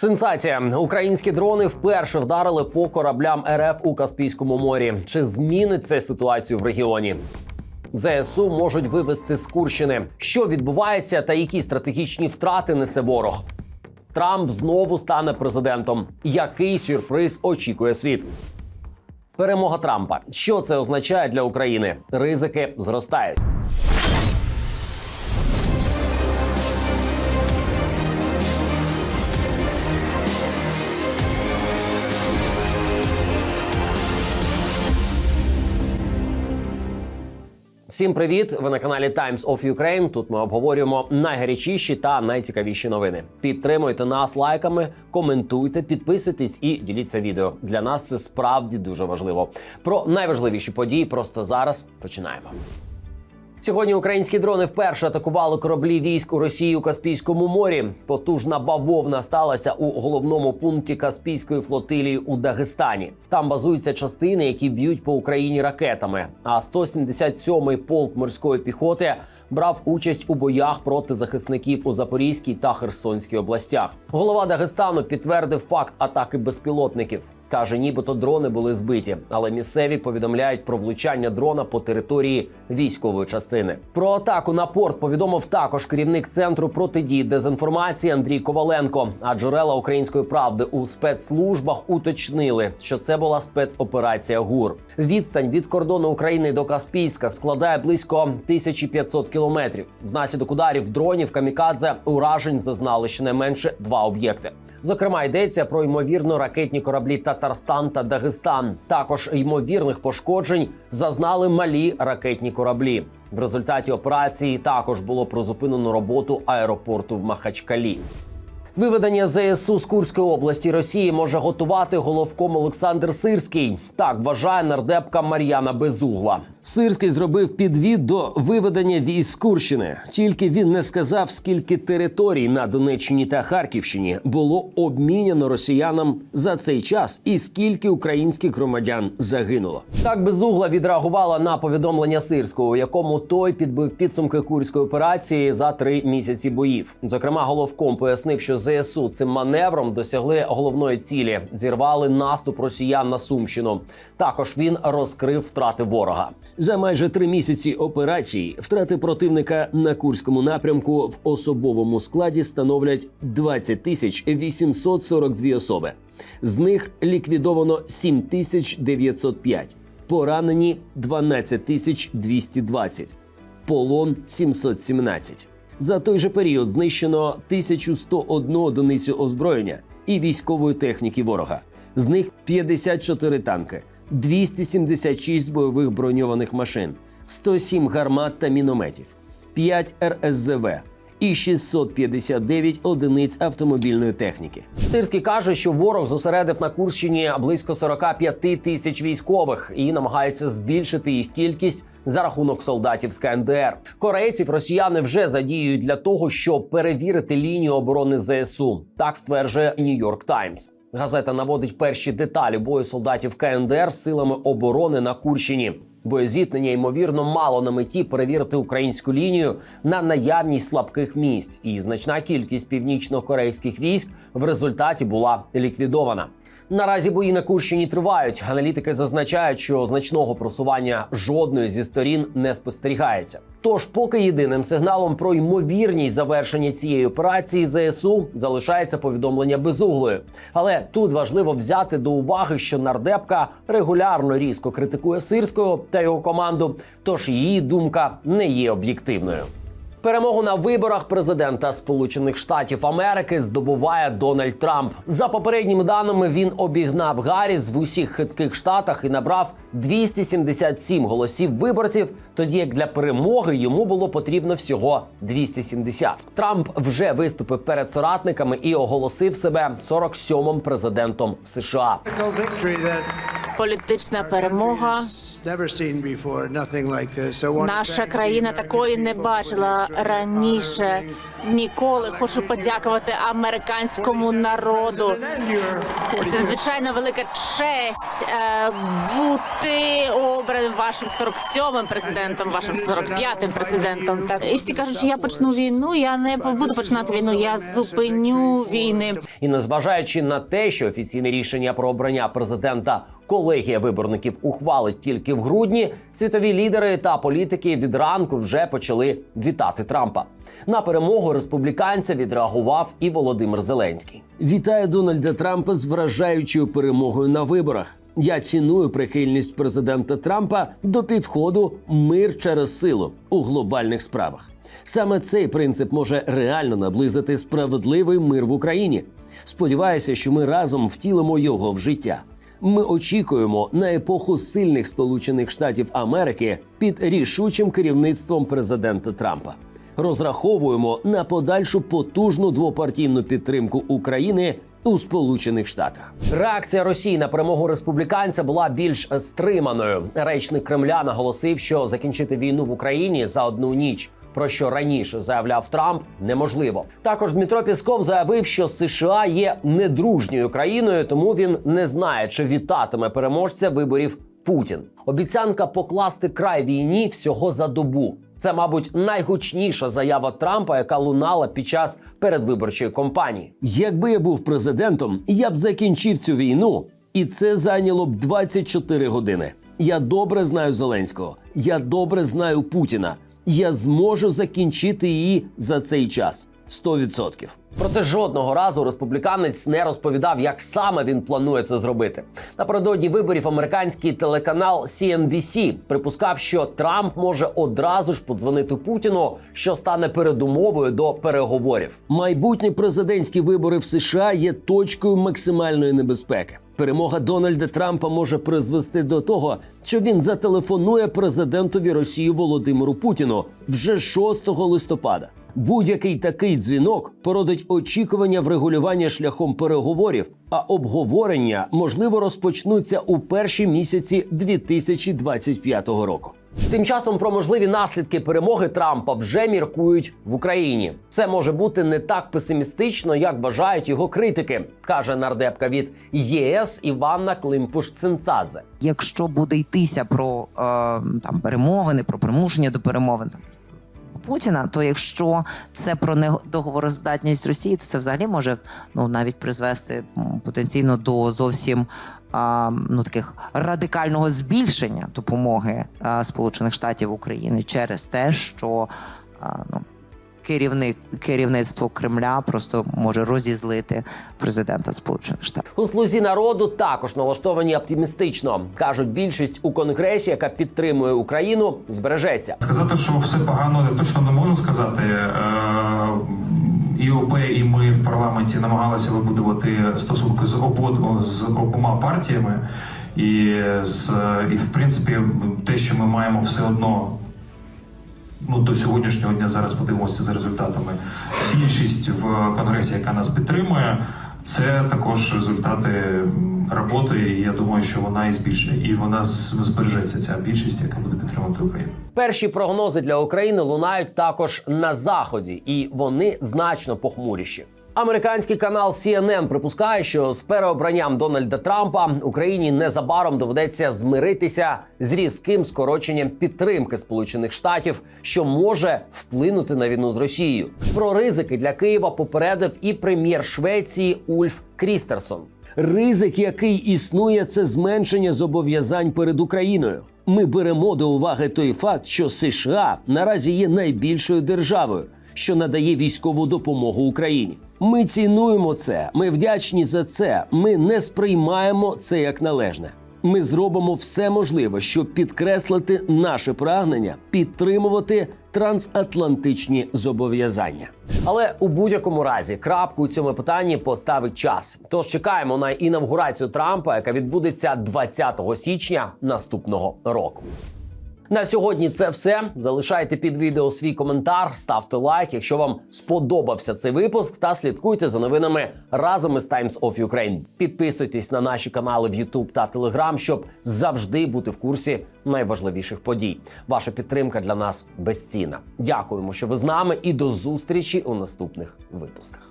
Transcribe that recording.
Сенсація: українські дрони вперше вдарили по кораблям РФ у Каспійському морі. Чи змінить це ситуацію в регіоні? ЗСУ можуть вивести з Курщини. Що відбувається, та які стратегічні втрати несе ворог? Трамп знову стане президентом. Який сюрприз очікує світ? Перемога Трампа. Що це означає для України? Ризики зростають. Всім привіт! Ви на каналі Times of Ukraine. Тут ми обговорюємо найгарячіші та найцікавіші новини. Підтримуйте нас лайками, коментуйте, підписуйтесь і діліться відео. Для нас це справді дуже важливо. Про найважливіші події просто зараз починаємо. Сьогодні українські дрони вперше атакували кораблі військ у Росії у Каспійському морі. Потужна бавовна сталася у головному пункті Каспійської флотилії у Дагестані. Там базуються частини, які б'ють по Україні ракетами. А 177-й полк морської піхоти брав участь у боях проти захисників у Запорізькій та Херсонській областях. Голова Дагестану підтвердив факт атаки безпілотників. Каже, нібито дрони були збиті, але місцеві повідомляють про влучання дрона по території військової частини. Про атаку на порт повідомив також керівник центру протидії дезінформації Андрій Коваленко. А джерела української правди у спецслужбах уточнили, що це була спецоперація ГУР. Відстань від кордону України до Каспійська складає близько 1500 кілометрів. Внаслідок ударів дронів камікадзе уражень зазнали щонайменше два об'єкти. Зокрема, йдеться про ймовірно ракетні кораблі Татарстан та Дагестан. Також ймовірних пошкоджень зазнали малі ракетні кораблі. В результаті операції також було призупинено роботу аеропорту в Махачкалі. Виведення ЗСУ з Курської області Росії може готувати головком Олександр Сирський. Так вважає нардепка Мар'яна Безугла. Сирський зробив підвід до виведення військ з Курщини. Тільки він не сказав, скільки територій на Донеччині та Харківщині було обміняно росіянам за цей час, і скільки українських громадян загинуло. Так Безугла відреагувала на повідомлення Сирського, у якому той підбив підсумки курської операції за три місяці боїв. Зокрема, головком пояснив, що ЗСУ цим маневром досягли головної цілі, зірвали наступ росіян на Сумщину. Також він розкрив втрати ворога. За майже три місяці операції втрати противника на курському напрямку в особовому складі становлять 20 тисяч 842 особи. З них ліквідовано 7 тисяч 905, поранені 12 тисяч 220, полон 717. За той же період знищено 1101 одиницю озброєння і військової техніки ворога. З них 54 танки, 276 бойових броньованих машин, 107 гармат та мінометів, 5 РСЗВ і 659 одиниць автомобільної техніки. Сирський каже, що ворог зосередив на Курщині близько 45 тисяч військових і намагається збільшити їх кількість за рахунок солдатів з КНДР. Корейців росіяни вже задіюють для того, щоб перевірити лінію оборони ЗСУ. Так стверджує Нью-Йорк Таймс. Газета наводить перші деталі бою солдатів КНДР з силами оборони на Курщині. Боєзіткнення ймовірно мало на меті перевірити українську лінію на наявність слабких місць, і значна кількість північно-корейських військ в результаті була ліквідована. Наразі бої на Курщині тривають. Аналітики зазначають, що значного просування жодної зі сторін не спостерігається. Тож, поки єдиним сигналом про ймовірність завершення цієї операції ЗСУ залишається повідомлення безуглої. Але тут важливо взяти до уваги, що нардепка регулярно різко критикує Сирського та його команду, тож її думка не є об'єктивною. Перемогу на виборах президента Сполучених Штатів Америки здобуває Дональд Трамп. За попередніми даними він обігнав Гарріс в усіх хитких штатах і набрав 277 голосів виборців, тоді як для перемоги йому було потрібно всього 270. Трамп вже виступив перед соратниками і оголосив себе 47-м президентом США. Політична перемога. Never seen before, nothing like this. I want to Наша країна такої не бачила раніше. ніколи. Хочу подякувати американському народу. Це надзвичайно велика честь е, бути обраним вашим 47-м президентом, вашим 45-м президентом. Так і всі кажуть, що я почну війну. Я не буду починати війну. Я зупиню війни. І незважаючи на те, що офіційне рішення про обрання президента колегія виборників ухвалить тільки в грудні, світові лідери та політики від ранку вже почали вітати Трампа. На перемогу республіканця відреагував і Володимир Зеленський. Вітаю Дональда Трампа з вражаючою перемогою на виборах. Я ціную прихильність президента Трампа до підходу мир через силу у глобальних справах. Саме цей принцип може реально наблизити справедливий мир в Україні. Сподіваюся, що ми разом втілимо його в життя. Ми очікуємо на епоху сильних Сполучених Штатів Америки під рішучим керівництвом президента Трампа. Розраховуємо на подальшу потужну двопартійну підтримку України у Сполучених Штатах. Реакція Росії на перемогу республіканця була більш стриманою. Речник Кремля наголосив, що закінчити війну в Україні за одну ніч. Про що раніше заявляв Трамп, неможливо. Також Дмитро Пісков заявив, що США є недружньою країною, тому він не знає, чи вітатиме переможця виборів Путін. Обіцянка покласти край війні всього за добу. Це, мабуть, найгучніша заява Трампа, яка лунала під час передвиборчої кампанії. Якби я був президентом, я б закінчив цю війну, і це зайняло б 24 години. Я добре знаю Зеленського, я добре знаю Путіна. Я зможу закінчити її за цей час. 100%. Проте жодного разу республіканець не розповідав, як саме він планує це зробити. Напередодні виборів американський телеканал CNBC припускав, що Трамп може одразу ж подзвонити Путіну, що стане передумовою до переговорів. Майбутні президентські вибори в США є точкою максимальної небезпеки. Перемога Дональда Трампа може призвести до того, що він зателефонує президентові Росії Володимиру Путіну вже 6 листопада. Будь-який такий дзвінок породить очікування врегулювання шляхом переговорів, а обговорення можливо розпочнуться у перші місяці 2025 року. Тим часом про можливі наслідки перемоги Трампа вже міркують в Україні. Це може бути не так песимістично, як вважають його критики, каже нардепка від ЄС Іванна Климпуш-Цинцадзе. якщо буде йтися про е, там перемовини, про примушення до перемовин там, Путіна, то якщо це про недоговороздатність Росії, то це взагалі може ну навіть призвести потенційно до зовсім а, ну таких радикального збільшення допомоги а, Сполучених Штатів України через те, що а, ну. Керівник керівництво Кремля просто може розізлити президента Сполучених Штатів. У слузі народу також налаштовані оптимістично. кажуть, більшість у конгресі, яка підтримує Україну, збережеться. Сказати, що все погано, я точно не можу сказати. Е, І ОП, і ми в парламенті намагалися вибудувати стосунки з обод з обома партіями, і з і в принципі те, що ми маємо все одно. Ну, до сьогоднішнього дня зараз подивимося за результатами. Більшість в конгресі, яка нас підтримує, це також результати роботи. І я думаю, що вона і збільшує, і вона збережеться ця більшість, яка буде підтримувати Україну. Перші прогнози для України лунають також на заході, і вони значно похмуріші. Американський канал CNN припускає, що з переобранням Дональда Трампа Україні незабаром доведеться змиритися з різким скороченням підтримки Сполучених Штатів, що може вплинути на війну з Росією. Про ризики для Києва попередив і прем'єр Швеції Ульф Крістерсон. Ризик, який існує, це зменшення зобов'язань перед Україною. Ми беремо до уваги той факт, що США наразі є найбільшою державою, що надає військову допомогу Україні. Ми цінуємо це, ми вдячні за це. Ми не сприймаємо це як належне. Ми зробимо все можливе, щоб підкреслити наше прагнення підтримувати трансатлантичні зобов'язання. Але у будь-якому разі крапку у цьому питанні поставить час. Тож чекаємо на інавгурацію Трампа, яка відбудеться 20 січня наступного року. На сьогодні це все. Залишайте під відео свій коментар, ставте лайк, якщо вам сподобався цей випуск, та слідкуйте за новинами разом із Times of Ukraine. Підписуйтесь на наші канали в YouTube та Telegram, щоб завжди бути в курсі найважливіших подій. Ваша підтримка для нас безцінна. Дякуємо, що ви з нами, і до зустрічі у наступних випусках.